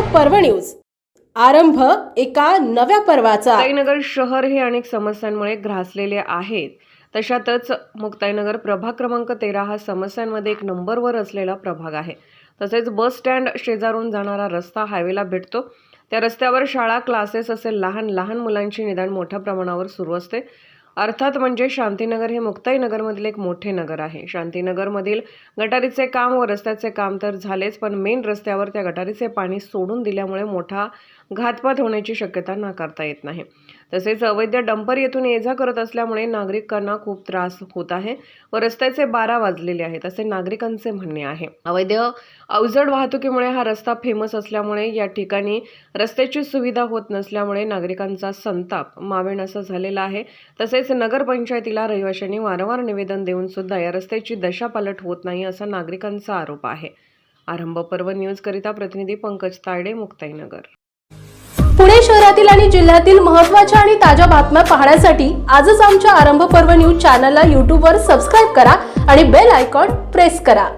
पर्व न्यूज. आरंभ एका नव्या पर्वाचा. मुक्ताईनगर शहर हे अनेक समस्यांमुळे ग्रासलेले आहेत. तशातच मुक्ताईनगर प्रभाग क्रमांक तेरा हा समस्यांमध्ये एक नंबरवर असलेला प्रभाग आहे. तसेच बस स्टँड शेजारून जाणारा रस्ता हायवेला भेटतो. त्या रस्त्यावर शाळा क्लासेस असे लहान लहान मुलांची निदान मोठ्या प्रमाणावर सुरू असते. अर्थात म्हणजे शांतीनगर हे मुक्ताईनगरमधील एक मोठे नगर आहे. शांतीनगरमधील गटारीचे काम व रस्त्याचे काम तर झालेच पण मेन रस्त्यावर त्या गटारीचे पाणी सोडून दिल्यामुळे मोठा घातपात होण्याची शक्यता नाकारता येत नाही. तसेच अवैध डंपर येथून ये जा करत असल्यामुळे नागरिकांना खूप त्रास होत आहे व रस्त्याचे बारा वाजलेले आहेत असे नागरिकांचे म्हणणे आहे. अवैध अवजड वाहतुकीमुळे हा रस्ता फेमस असल्यामुळे या ठिकाणी रस्त्याची सुविधा होत नसल्यामुळे नागरिकांचा संताप मावेनासा झालेला आहे. तसेच तसेच नगरपंचायतीला रहिवाशांनी वारंवार निवेदन देऊन सुद्धा या रस्त्याची दशापालट होत नाही असा नागरिकांचा आरोप आहे. आरंभ पर्व न्यूजकरिता प्रतिनिधी पंकज तायडे मुक्ताईनगर. पुणे शहरातील आणि जिल्ह्यातील महत्त्वाच्या आणि ताज्या बातम्या पाहण्यासाठी आजच आमच्या आरंभ पर्व न्यूज चॅनलला यूट्यूबवर सबस्क्राईब करा आणि बेल आयकॉन प्रेस करा.